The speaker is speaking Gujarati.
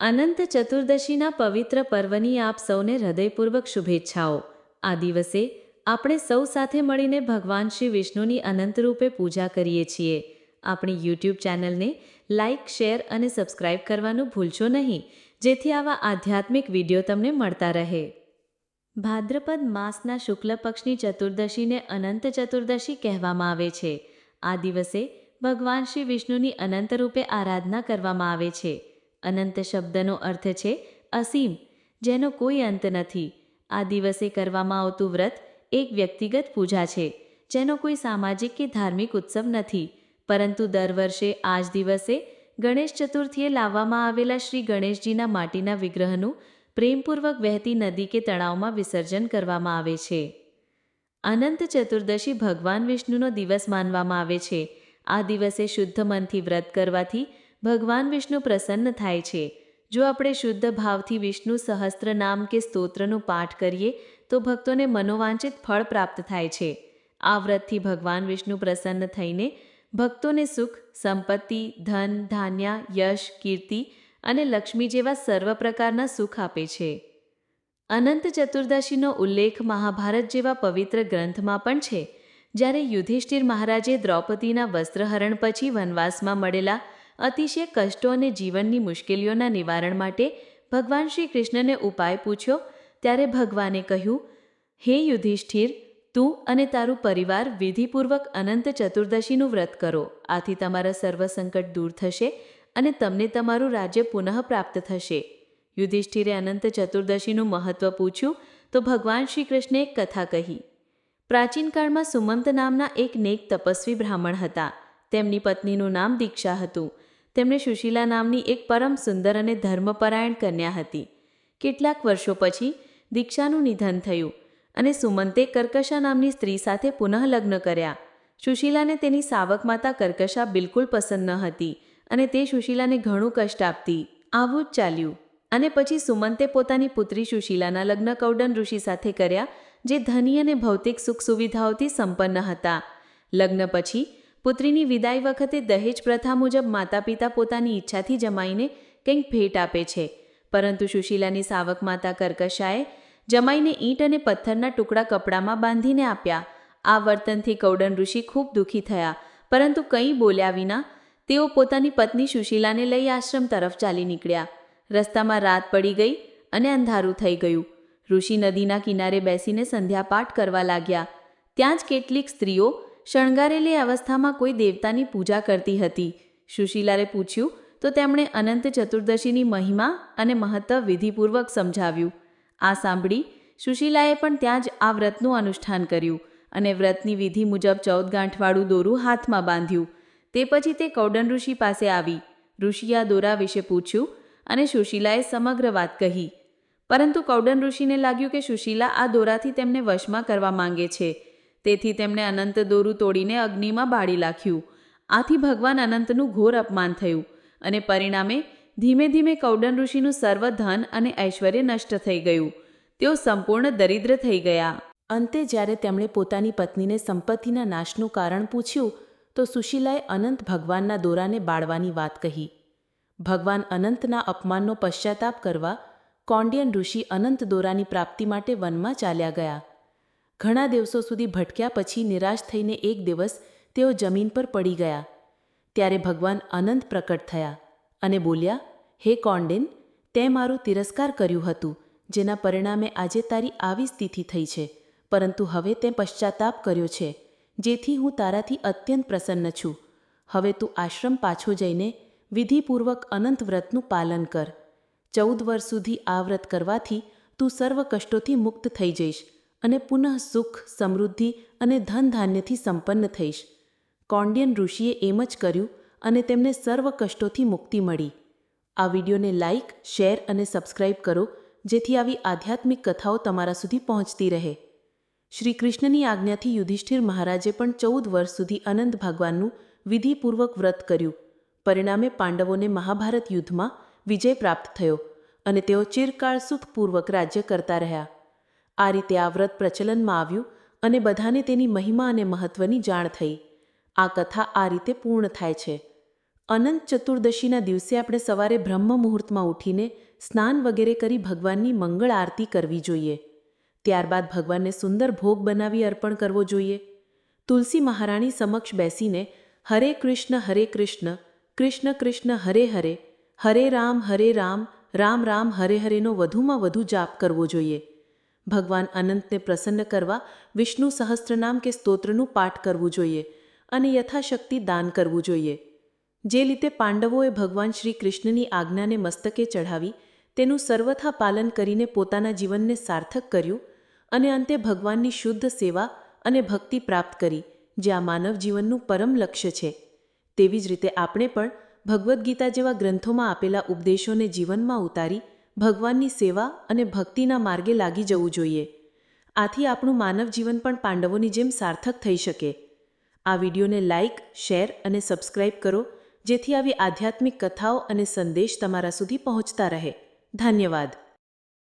અનંત ચતુર્દશીના પવિત્ર પર્વની આપ સૌને હૃદયપૂર્વક શુભેચ્છાઓ. આ દિવસે આપણે સૌ સાથે મળીને ભગવાન શ્રી વિષ્ણુની અનંત રૂપે પૂજા કરીએ છીએ. આપણી યુટ્યુબ ચેનલને લાઇક શેર અને સબસ્ક્રાઇબ કરવાનું ભૂલશો નહીં. જેથી આવા આધ્યાત્મિક વીડિયો તમને મળતા રહે. ભાદ્રપદ માસના શુક્લ પક્ષની ચતુર્દશીને અનંત ચતુર્દશી કહેવામાં આવે છે. આ દિવસે ભગવાન શ્રી વિષ્ણુની અનંત રૂપે આરાધના કરવામાં આવે છે. અનંત શબ્દનો અર્થ છે અસીમ, જેનો કોઈ અંત નથી. આ દિવસે કરવામાં આવતું વ્રત એક વ્યક્તિગત પૂજા છે, જેનો કોઈ સામાજિક કે ધાર્મિક ઉત્સવ નથી. પરંતુ દર વર્ષે આ જ દિવસે ગણેશ ચતુર્થીએ લાવવામાં આવેલા શ્રી ગણેશજીના માટીના વિગ્રહનું પ્રેમપૂર્વક વહેતી નદી કે તળાવમાં વિસર્જન કરવામાં આવે છે. અનંત ચતુર્દશી ભગવાન વિષ્ણુનો દિવસ માનવામાં આવે છે. આ દિવસે શુદ્ધ મનથી વ્રત કરવાથી ભગવાન વિષ્ણુ પ્રસન્ન થાય છે. જો આપણે શુદ્ધ ભાવથી વિષ્ણુ સહસ્ત્ર નામ કે સ્તોત્રનું પાઠ કરીએ, તો ભક્તોને મનોવાંચિત ફળ પ્રાપ્ત થાય છે. આ વ્રતથી ભગવાન વિષ્ણુ પ્રસન્ન થઈને ભક્તોને સુખ, સંપત્તિ, ધન, ધાન્ય, યશ, કીર્તિ અને લક્ષ્મી જેવા સર્વ પ્રકારના સુખ આપે છે. અનંત ચતુર્દશીનો ઉલ્લેખ મહાભારત જેવા પવિત્ર ગ્રંથમાં પણ છે. જ્યારે યુધિષ્ઠિર મહારાજે દ્રૌપદીના વસ્ત્રહરણ પછી વનવાસમાં મળેલા અતિશય કષ્ટો અને જીવનની મુશ્કેલીઓના નિવારણ માટે ભગવાન શ્રી કૃષ્ણને ઉપાય પૂછ્યો. ત્યારે ભગવાને કહ્યું, હે યુધિષ્ઠિર, તું અને તારું પરિવાર વિધિપૂર્વક અનંત ચતુર્દશીનું વ્રત કરો. આથી તમારા સર્વ સંકટ દૂર થશે અને તમને તમારું રાજ્ય પુનઃ પ્રાપ્ત થશે. યુધિષ્ઠિરે અનંત ચતુર્દશીનું મહત્વ પૂછ્યું, તો ભગવાન શ્રી કૃષ્ણે એક કથા કહી. પ્રાચીન કાળમાં સુમંત નામના એક નેક તપસ્વી બ્રાહ્મણ હતા. તેમની પત્નીનું નામ દીક્ષા હતું. તેમણે સુશીલા નામની એક પરમ સુંદર અને ધર્મપરાયણ કન્યા હતી. કેટલાક વર્ષો પછી દીક્ષાનું નિધન થયું અને સુમંતે કર્કશા નામની સ્ત્રી સાથે પુનઃલગ્ન કર્યા. સુશીલાને તેની સાવક માતા કર્કશા બિલકુલ પસંદ ન હતી અને તે સુશીલાને ઘણું કષ્ટ આપતી. આવું જ ચાલ્યું. અને પછી સુમંતે પોતાની પુત્રી સુશીલાના લગ્ન કૌડન ઋષિ સાથે કર્યા, જે ધની અને ભૌતિક સુખ સુવિધાઓથી સંપન્ન હતા. લગ્ન પછી પુત્રીની વિદાય વખતે દહેજ પ્રથા મુજબ માતા પિતા પોતાની ઈચ્છાથી જમાઈને કંઈક ભેટ આપે છે. પરંતુ સુશીલાની સાવક માતા કર્કશાએ જમાઈને ઈંટ અને પથ્થરના ટુકડા કપડામાં બાંધીને આપ્યા. આ વર્તનથી કૌડન ઋષિ ખૂબ દુઃખી થયા. પરંતુ કંઈ બોલ્યા વિના તેઓ પોતાની પત્ની સુશીલાને લઈ આશ્રમ તરફ ચાલી નીકળ્યા. રસ્તામાં રાત પડી ગઈ અને અંધારું થઈ ગયું. ઋષિ નદીના કિનારે બેસીને સંધ્યાપાઠ કરવા લાગ્યા. ત્યાં જ કેટલીક સ્ત્રીઓ શણગારેલી અવસ્થામાં કોઈ દેવતાની પૂજા કરતી હતી. સુશીલાએ પૂછ્યું, તો તેમણે અનંત ચતુર્દશીની મહિમા અને મહત્વ વિધિપૂર્વક સમજાવ્યું? આ સાંભળી સુશીલાએ પણ ત્યાં જ આ વ્રતનું અનુષ્ઠાન કર્યું અને વ્રતની વિધિ મુજબ ચૌદ ગાંઠવાળું દોરું હાથમાં બાંધ્યું. તે પછી તે કૌડન ઋષિ પાસે આવી. ઋષિએ આ દોરા વિશે પૂછ્યું અને સુશીલાએ સમગ્ર વાત કહી. પરંતુ કૌડન ઋષિને લાગ્યું કે સુશીલા આ દોરાથી તેમને વશમાં કરવા માંગે છે. તેથી તેમણે અનંત દોરું તોડીને અગ્નિમાં બાળી નાખ્યું આથી ભગવાન અનંતનું ઘોર અપમાન થયું અને પરિણામે ધીમે ધીમે કૌડન ઋષિનું સર્વ ધન અને ઐશ્વર્ય નષ્ટ થઈ ગયું. તેઓ સંપૂર્ણ દરિદ્ર થઈ ગયા. અંતે જ્યારે તેમણે પોતાની પત્નીને સંપત્તિના નાશનું કારણ પૂછ્યું, તો સુશીલાએ અનંત ભગવાનના દોરાને બાળવાની વાત કહી. ભગવાન અનંતના અપમાનનો પશ્ચાતાપ કરવા કોંડિયન ઋષિ અનંત દોરાની પ્રાપ્તિ માટે વનમાં ચાલ્યા ગયા. ઘણા દિવસો સુધી ભટક્યા પછી નિરાશ થઈને એક દિવસ તેઓ જમીન પર પડી ગયા. ત્યારે ભગવાન અનંત પ્રકટ થયા અને બોલ્યા, હે કોન્ડિન તે મારું તિરસ્કાર કર્યું હતું, જેના પરિણામે આજે તારી આવી સ્થિતિ થઈ છે, પરંતુ હવે તે પશ્ચાતાપ કર્યો છે, જેથી હું તારાથી અત્યંત પ્રસન્ન છું. હવે તું આશ્રમ પાછો જઈને વિધિપૂર્વક અનંત વ્રતનું પાલન કર. ચૌદ વર્ષ સુધી આ વ્રત કરવાથી તું સર્વ કષ્ટોથી મુક્ત થઈ જઈશ. અને પુનઃ સુખ, સમૃદ્ધિ અને ધન ધાન્યથી સંપન્ન થઈશ. કોન્ડિયન ઋષિએ એમ જ કર્યું અને તેમને સર્વ કષ્ટોથી મુક્તિ મળી. આ વિડીયોને લાઇક શેર અને સબસ્ક્રાઇબ કરો, જેથી આવી આધ્યાત્મિક કથાઓ તમારા સુધી પહોંચતી રહે. શ્રી કૃષ્ણની આજ્ઞાથી યુધિષ્ઠિર મહારાજે પણ ચૌદ વર્ષ સુધી અનંત ભગવાનનું વિધિપૂર્વક વ્રત કર્યું. પરિણામે પાંડવોને મહાભારત યુદ્ધમાં વિજય પ્રાપ્ત થયો અને તેઓ ચિરકાળ સુખપૂર્વક રાજ્ય કરતા રહ્યા. આ રીતે આ વ્રત પ્રચલનમાં આવ્યું અને બધાને તેની મહિમા અને મહત્વની જાણ થઈ. આ કથા આ રીતે પૂર્ણ થાય છે. અનંત ચતુર્દશીના દિવસે આપણે સવારે બ્રહ્મ મુહૂર્તમાં ઉઠીને સ્નાન વગેરે કરી ભગવાનની મંગળ આરતી કરવી જોઈએ. ત્યારબાદ ભગવાનને સુંદર ભોગ બનાવી અર્પણ કરવો જોઈએ. તુલસી મહારાણી સમક્ષ બેસીને હરે કૃષ્ણ હરે કૃષ્ણ કૃષ્ણ કૃષ્ણ, હરે હરે હરે રામ હરે રામ રામ રામ, હરે હરેનો વધુમાં વધુ જાપ કરવો જોઈએ. ભગવાન અનંતને પ્રસન્ન કરવા વિષ્ણુ સહસ્ત્રનામ કે સ્તોત્રનું પાઠ કરવું જોઈએ અને યથાશક્તિ દાન કરવું જોઈએ. જે રીતે પાંડવોએ ભગવાન શ્રી કૃષ્ણની આજ્ઞાને મસ્તકે ચઢાવી, તેનું સર્વથા પાલન કરીને પોતાના જીવનને સાર્થક કર્યું અને અંતે ભગવાનની શુદ્ધ સેવા અને ભક્તિ પ્રાપ્ત કરી, જે આ માનવ જીવનનું પરમ લક્ષ્ય છે. તેવી જ રીતે આપણે પણ ભગવદ્ ગીતા જેવા ગ્રંથોમાં આપેલા ઉપદેશોને જીવનમાં ઉતારી ભગવાનની સેવા અને ભક્તિના માર્ગે લાગી જવું જોઈએ. આથી આપણું માનવ જીવન પણ પાંડવોની જેમ સાર્થક થઈ શકે. આ વિડીયોને લાઇક શેર અને સબસ્ક્રાઇબ કરો, જેથી આવી આધ્યાત્મિક કથાઓ અને સંદેશ તમારા સુધી પહોંચતા રહે. ધન્યવાદ.